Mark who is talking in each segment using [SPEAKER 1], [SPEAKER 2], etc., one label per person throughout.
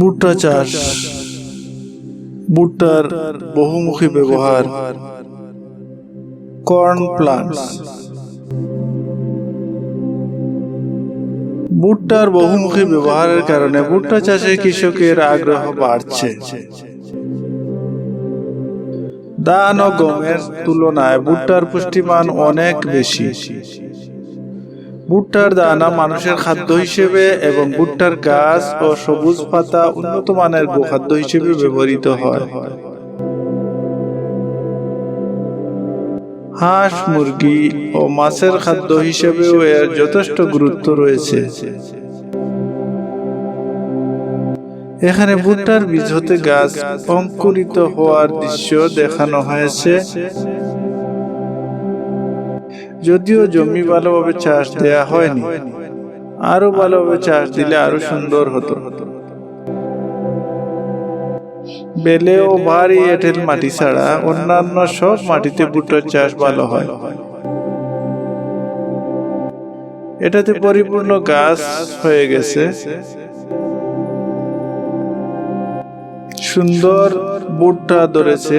[SPEAKER 1] ভুট্টা চাষ। ভুট্টার বহুমুখী ব্যবহার। Corn plants. ভুট্টার বহুমুখী ব্যবহারের কারণে ভুট্টা চাষে কৃষকের আগ্রহ বাড়ছে। ধান ও গমের তুলনায় ভুট্টার পুষ্টিমান অনেক বেশি। ভুট্টার দানা মানুষের খাদ্য হিসেবে এবং ভুট্টার গাছ ও সবুজ পাতা উন্নত মানের গোখাদ্য হিসেবে ব্যবহৃত হয়। হাঁস, মুরগি ও মাছের খাদ্য হিসেবেও এর যথেষ্ট গুরুত্ব রয়েছে। এখানে ভুট্টার বীজ হতে গাছ অঙ্কুরিত হওয়ার দৃশ্য দেখানো হয়েছে। যদিও জমি ভালোভাবে চাষ দেয়া হয়নি, আরও ভালোভাবে চাষ দিলে আরও সুন্দর হতো। বেলে ও ভারী এঁটেল মাটি ছাড়া অন্যান্য সব মাটিতে ভুট্টার চাষ ভালো হয়। এটাতে পরিপূর্ণ গাছ হয়ে গেছে। সুন্দর ভুট্টা ধরেছে।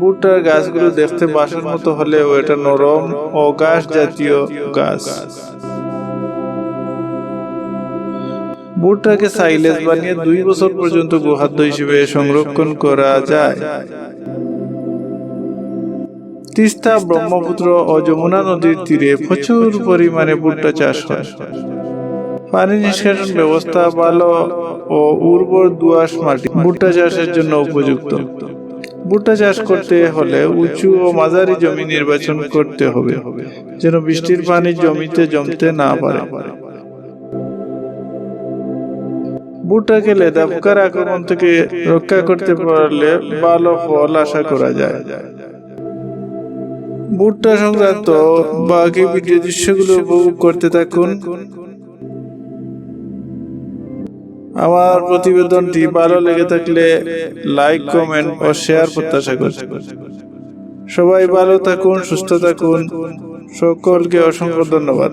[SPEAKER 1] ভুট্টার গাছগুলো দেখতে বাঁশের মতো হলেও এটা নরম ও গাছ জাতীয় গাছ। ভুট্টাকে সাইলেজ বানিয়ে দুই বছর পর্যন্ত গোখাদ্য হিসেবে সংরক্ষণ করা যায়। তিস্তা ব্রহ্মপুত্র ও যমুনা নদীর তীরে প্রচুর পরিমাণে ভুট্টা চাষ হয়। পানি নিষ্কাশন ব্যবস্থা ভালো ও উর্বর দোআঁশ মাটি ভুট্টা চাষের জন্য উপযুক্ত। ভুট্টা চাষ করতে হলে উঁচু ও মাঝারি জমি নির্বাচন করতে হবে যেন বৃষ্টির পানি জমিতে জমতে না পারে। ভুট্টাকে লেদা পোকার আক্রমণ থেকে রক্ষা করতে পারলে ভালো ফল আশা করা যায়। ভুট্টা সংক্রান্ত বাকি ভিডিও দৃশ্যগুলো উপভোগ করতে থাকুন। আমার প্রতিবেদনটি ভালো লেগে থাকলে লাইক কমেন্ট ও শেয়ার প্রত্যাশা করছি। সবাই ভালো থাকুন সুস্থ থাকুন। সকলকে অসংখ্য ধন্যবাদ।